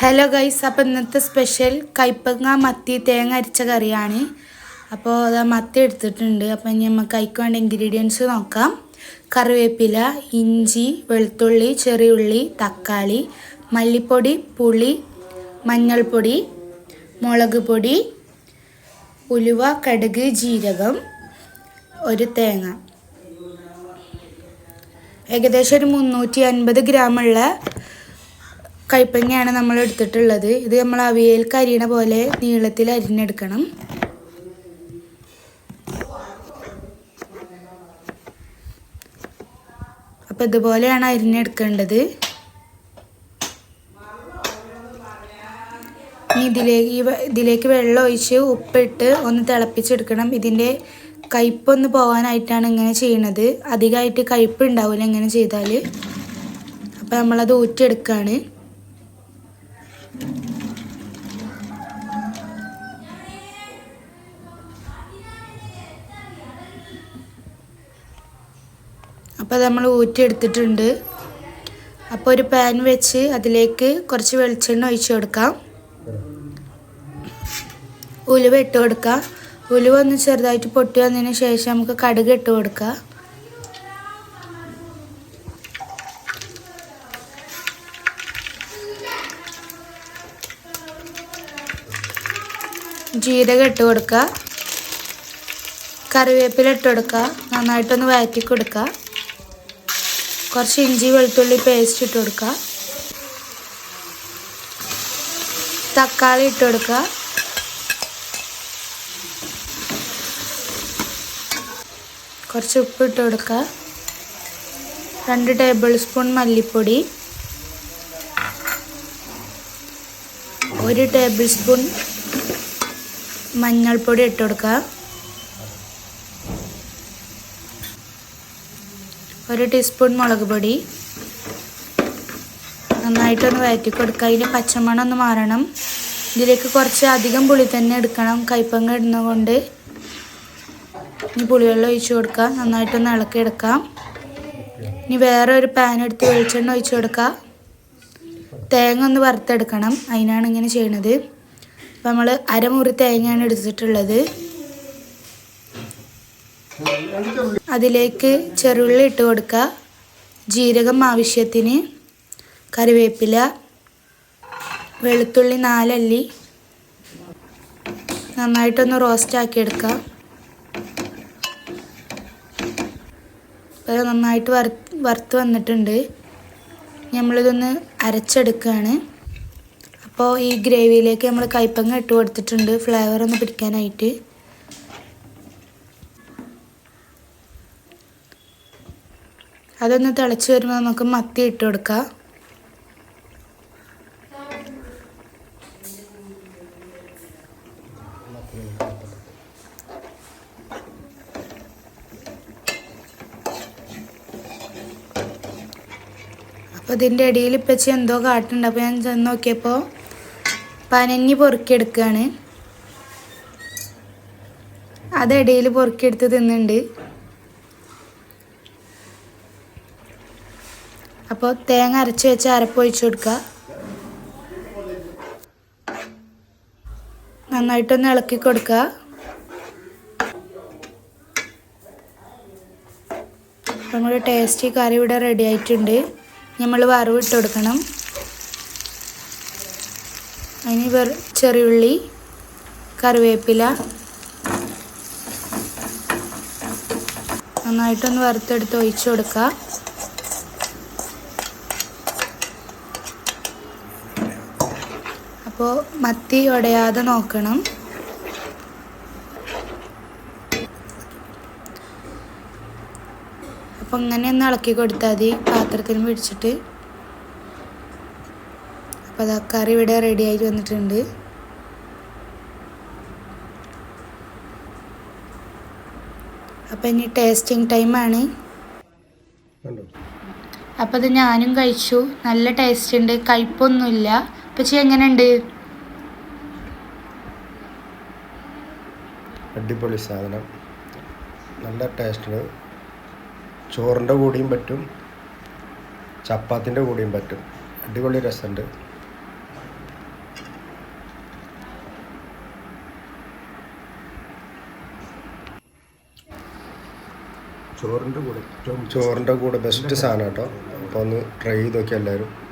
Hello guys അപ്പോൾ ഇന്നത്തെ special കൈപ്പങ്ങ മത്തി തേങ്ങ അരിച്ച കറിയാണ്. അപ്പോൾ അത് മത്തി എടുത്തിട്ടുണ്ട്. അപ്പോൾ ഇനി നമുക്ക് കൈക്ക് വേണ്ട ഇൻഗ്രീഡിയൻസ് നോക്കാം. കറിവേപ്പില ഇഞ്ചി വെളുത്തുള്ളി ചെറിയുള്ളി തക്കാളി മല്ലിപ്പൊടി പുളി മഞ്ഞൾപ്പൊടി മുളക് പൊടി ഉലുവ കടുക് ജീരകം ഒരു തേങ്ങ. ഏകദേശം ഒരു മുന്നൂറ്റി അൻപത് ഗ്രാമുള്ള കൈപ്പങ്ങയാണ് നമ്മൾ എടുത്തിട്ടുള്ളത്. ഇത് നമ്മൾ അവിയൽക്ക് അരിയണ പോലെ നീളത്തിൽ അരിഞ്ഞെടുക്കണം. അപ്പം ഇതുപോലെയാണ് അരിഞ്ഞെടുക്കേണ്ടത്. ഇതിലേക്ക് ഇതിലേക്ക് വെള്ളം ഒഴിച്ച് ഉപ്പിട്ട് ഒന്ന് തിളപ്പിച്ചെടുക്കണം. ഇതിന്റെ കയ്പൊന്ന് പോകാനായിട്ടാണ് ഇങ്ങനെ ചെയ്യണത്. അധികമായിട്ട് കയ്പ് ഉണ്ടാവില്ല ഇങ്ങനെ ചെയ്താൽ അപ്പം നമ്മളത് ഊറ്റിയെടുക്കുകയാണ് അപ്പോൾ നമ്മൾ ഊറ്റിയെടുത്തിട്ടുണ്ട് അപ്പോൾ ഒരു പാൻ വെച്ച് അതിലേക്ക് കുറച്ച് വെളിച്ചെണ്ണ ഒഴിച്ചു കൊടുക്കാം. ഉലുവ ഇട്ട് കൊടുക്കുക. ഉലുവ ഒന്ന് ചെറുതായിട്ട് പൊട്ടി വന്നതിന് ശേഷം നമുക്ക് കടുക് ഇട്ട് കൊടുക്കുക. ജീരകം ഇട്ട് കൊടുക്കുക. കറിവേപ്പില ഇട്ട് കൊടുക്കുക. നന്നായിട്ടൊന്ന് വഴറ്റി കൊടുക്കുക. കുറച്ച് ഇഞ്ചി വെളുത്തുള്ളി പേസ്റ്റ് ഇട്ട് കൊടുക്കുക. തക്കാളി ഇട്ട് കൊടുക്കുക. കുറച്ച് ഉപ്പ് ഇട്ട് കൊടുക്കുക. രണ്ട് ടേബിൾ സ്പൂൺ മല്ലിപ്പൊടി. ഒരു ടേബിൾ സ്പൂൺ മഞ്ഞൾപ്പൊടി ഇട്ട് കൊടുക്കുക. ഒരു ടീസ്പൂൺ മുളക് പൊടി. നന്നായിട്ടൊന്ന് വയറ്റി കൊടുക്കുക അതിന് പച്ചമണം ഒന്ന് മാറണം. ഇതിലേക്ക് കുറച്ച് അധികം പുളി തന്നെ എടുക്കണം. കൈപ്പങ്ങ ഇടുന്നത് കൊണ്ട് ഇനി പുളിവെള്ളം ഒഴിച്ചു കൊടുക്കുക നന്നായിട്ടൊന്ന് ഇളക്കി എടുക്കാം ഇനി വേറെ ഒരു പാൻ എടുത്ത് വെളിച്ചെണ്ണ ഒഴിച്ചു കൊടുക്കുക തേങ്ങ ഒന്ന് വറുത്തെടുക്കണം. അതിനാണ് ഇങ്ങനെ ചെയ്യണത്. അപ്പം നമ്മൾ അരമുറി തേങ്ങയാണ് എടുത്തിട്ടുള്ളത്. അതിലേക്ക് ചെറുള്ളി ഇട്ട് കൊടുക്കുക. ജീരകം ആവശ്യത്തിന് കറിവേപ്പില വെളുത്തുള്ളി നാലല്ലി. നന്നായിട്ടൊന്ന് റോസ്റ്റ് ആക്കി എടുക്കുക. അത് നന്നായിട്ട് വറ വറുത്ത് വന്നിട്ടുണ്ട്. നമ്മളിതൊന്ന് അരച്ചെടുക്കുകയാണ്. അപ്പോൾ ഈ ഗ്രേവിയിലേക്ക് നമ്മൾ കൈപ്പങ്ങ ഇട്ട് കൊടുത്തിട്ടുണ്ട്. ഫ്ലേവർ ഒന്ന് പിടിക്കാനായിട്ട്. അതൊന്ന് തിളച്ച് വരുമ്പോൾ നമുക്ക് മത്തി ഇട്ട് കൊടുക്കാം. അപ്പോൾ ഇതിന്റെ ഇടയിൽ ഇപ്പച്ചി എന്തോ കാട്ടുണ്ട് അപ്പോൾ ഞാൻ ചെന്ന് നോക്കിയപ്പോൾ പനഞ്ഞി പൊറുക്കിയെടുക്കുകയാണ് അത് ഇടയിൽ പൊറുക്കിയെടുത്ത് തിന്നുന്നുണ്ട്. അപ്പോൾ തേങ്ങ അരച്ച് വെച്ച് അരപ്പ് കൊടുക്കുക നന്നായിട്ടൊന്ന് ഇളക്കി കൊടുക്കുക നമ്മുടെ ടേസ്റ്റി കറി ഇവിടെ റെഡി ആയിട്ടുണ്ട്. നമ്മൾ വറവ് ഇട്ട് കൊടുക്കണം. അതിന് വെറു ചെറിയുള്ളി കറിവേപ്പില. നന്നായിട്ടൊന്ന് വറുത്തെടുത്ത് ഒഴിച്ചു കൊടുക്കുക അപ്പോൾ മത്തി ഉടയാതെ നോക്കണം. അപ്പോൾ ഇങ്ങനെ ഒന്ന് ഇളക്കി കൊടുത്താൽ മതി പാത്രത്തിൽ പിടിച്ചിട്ട്. അപ്പോൾ അതാ കറി ഇവിടെ റെഡിയായി വന്നിട്ടുണ്ട്. അപ്പോൾ ഇനി ടേസ്റ്റിംഗ് ടൈമാണ് അപ്പോൾ ഇത് ഞാനും കഴിച്ചു. നല്ല ടേസ്റ്റ് ഉണ്ട്. കയ്പൊന്നുമില്ല. പക്ഷേ എങ്ങനെയുണ്ട്? അടിപൊളി സാധനം. നല്ല ടേസ്റ്റ് ചോറിന്റെ കൂടെയും പറ്റും. ചപ്പാത്തിന്റെ കൂടെയും പറ്റും. അടിപൊളി രസമുണ്ട് ചോറിന്റെ കൂടെ ചോറിന്റെ കൂടെ ബെസ്റ്റ് സാധനം കേട്ടോ അപ്പോൾ ഒന്ന് ട്രൈ ചെയ്ത് നോക്കിയാൽ എല്ലാവരും.